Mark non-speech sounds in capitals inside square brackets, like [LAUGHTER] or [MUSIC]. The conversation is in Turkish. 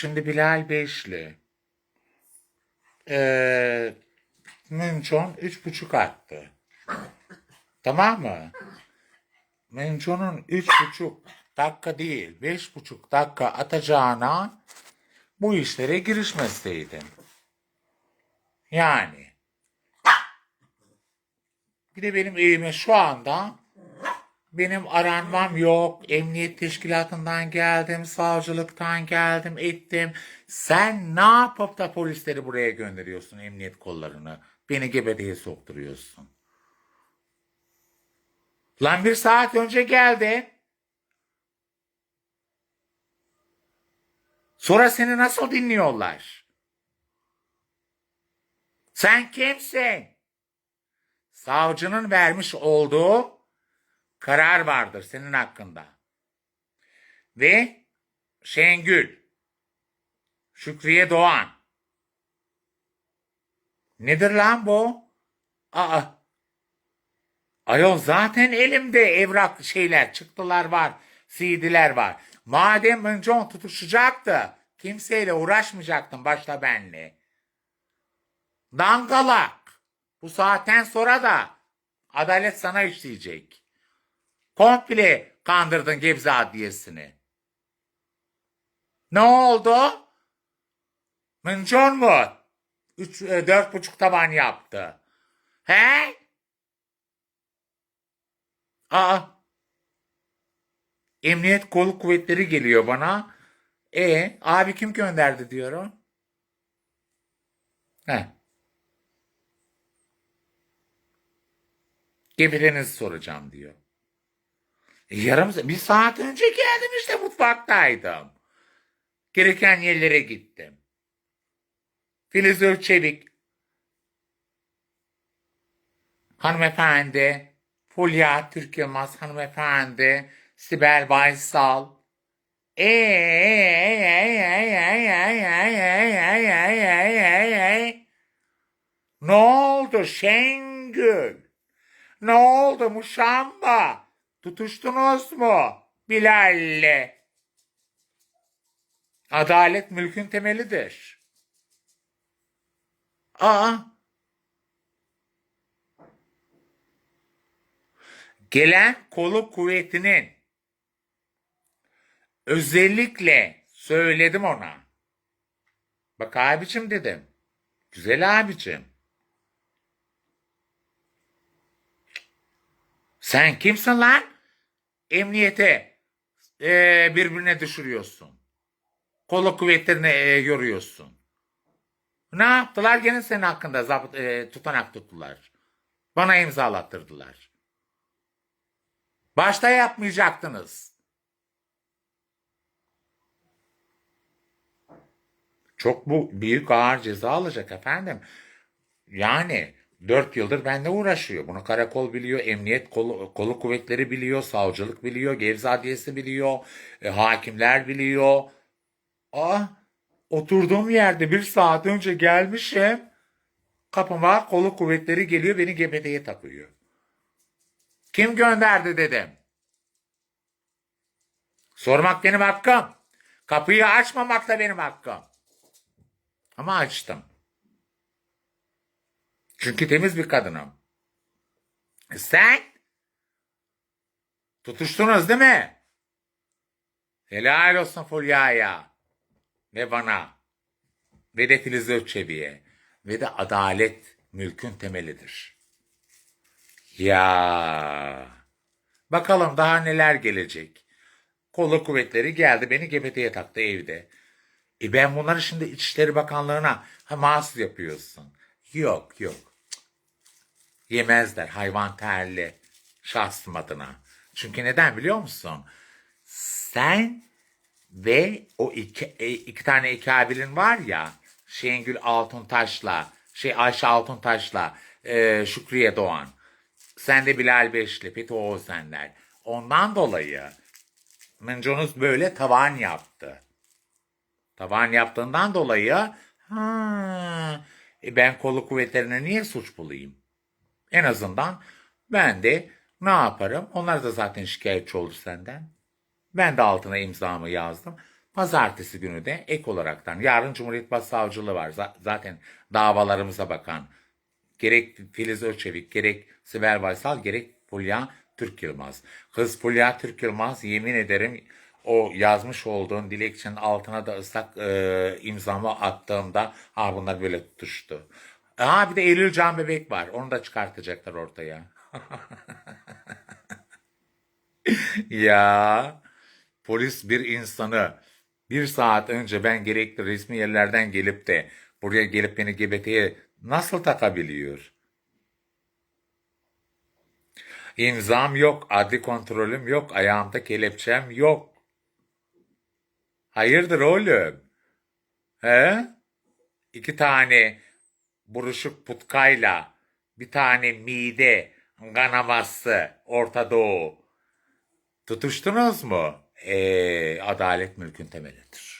Şimdi Bilal Beşli. Ee, Münchon üç buçuk attı. Tamam mı? Münchon'un üç buçuk dakika değil, beş buçuk dakika atacağına bu işlere girişmeseydin. Yani. Bir de benim evime şu anda benim aranmam yok. Emniyet teşkilatından geldim, savcılıktan geldim, ettim. Sen ne yapıp da polisleri buraya gönderiyorsun, emniyet kollarını? Beni gebedeye sokturuyorsun. Lan bir saat önce geldi. Sonra seni nasıl dinliyorlar? Sen kimsin? Savcının vermiş olduğu karar vardır senin hakkında. Ve Şengül, Şükriye Doğan. Nedir lan bu? Aa, ayol zaten elimde evrak şeyler, çıktılar var, CD'ler var. Madem önce on tutuşacaktı, kimseyle uğraşmayacaktın başta benle. Dangalak. Bu saatten sonra da adalet sana işleyecek. Komple kandırdın Gebze Adliyesi'ni. Ne oldu? Mıncon mu? Üç, e, dört buçuk taban yaptı. He? Aa. Emniyet kolu kuvvetleri geliyor bana. E abi kim gönderdi diyorum. He. Gebirenizi soracağım diyor. Yarım bir saat önce geldim işte mutfaktaydım. Gereken yerlere gittim. Filiz Ölçelik. Hanımefendi. Fulya Türk Yılmaz hanımefendi. Sibel Baysal. Ne oldu Şengül? Ne oldu Muşamba? Tutuştunuz mu Bilal'le? Adalet mülkün temelidir. Aa. Gelen kolu kuvvetinin özellikle söyledim ona. Bak abicim dedim. Güzel abicim. Sen kimsin lan? Emniyete e, birbirine düşürüyorsun. Kolu kuvvetlerini e, yoruyorsun. Ne yaptılar? Gene senin hakkında zabıt, e, tutanak tuttular. Bana imzalattırdılar. Başta yapmayacaktınız. Çok bu büyük ağır ceza alacak efendim. Yani dört yıldır benimle uğraşıyor. Bunu karakol biliyor, emniyet kolu, kolu kuvvetleri biliyor, savcılık biliyor, Gevze biliyor, e, hakimler biliyor. Aa, oturduğum yerde bir saat önce gelmişim. Kapıma kolu kuvvetleri geliyor, beni gebedeye takıyor. Kim gönderdi dedim. Sormak benim hakkım. Kapıyı açmamak da benim hakkım. Ama açtım. Çünkü temiz bir kadınım. E Sen tutuştunuz değil mi? Helal olsun Fulya'ya ve bana ve de Filiz Öçebi'ye ve de adalet mülkün temelidir. Ya bakalım daha neler gelecek. Kolu kuvvetleri geldi beni gebeteye taktı evde. E ben bunları şimdi İçişleri Bakanlığı'na ha, mahsus yapıyorsun. Yok yok. Yemezler hayvan terli şahsım adına. Çünkü neden biliyor musun? Sen ve o iki, e, iki tane ikabilin var ya Şengül Altuntaş'la şey Ayşe Altuntaş'la e, Şükriye Doğan. Sen de Bilal Beşli, Fethi Oğuzhanlar. Ondan dolayı Mınconuz böyle tavan yaptı. Tavan yaptığından dolayı ha, e ben kolu kuvvetlerine niye suç bulayım? En azından ben de ne yaparım? Onlar da zaten şikayetçi olur senden. Ben de altına imzamı yazdım. Pazartesi günü de ek olaraktan yarın Cumhuriyet Başsavcılığı var. Zaten davalarımıza bakan gerek Filiz Ölçevik, gerek Sibel Baysal, gerek Fulya Türk Yılmaz. Kız Fulya Türk Yılmaz yemin ederim o yazmış olduğun dilekçenin altına da ıslak e, imzamı attığımda ha bunlar böyle tutuştu. Ha bir de Eylül Can Bebek var. Onu da çıkartacaklar ortaya. [LAUGHS] Ya polis bir insanı bir saat önce ben gerekli resmi yerlerden gelip de buraya gelip beni GBT'ye nasıl takabiliyor? İmzam yok, adli kontrolüm yok, ayağımda kelepçem yok. Hayırdır oğlum? He? İki tane buruşuk putkayla bir tane mide kanaması Orta Doğu. Tutuştunuz mu? Ee, adalet mülkün temelidir.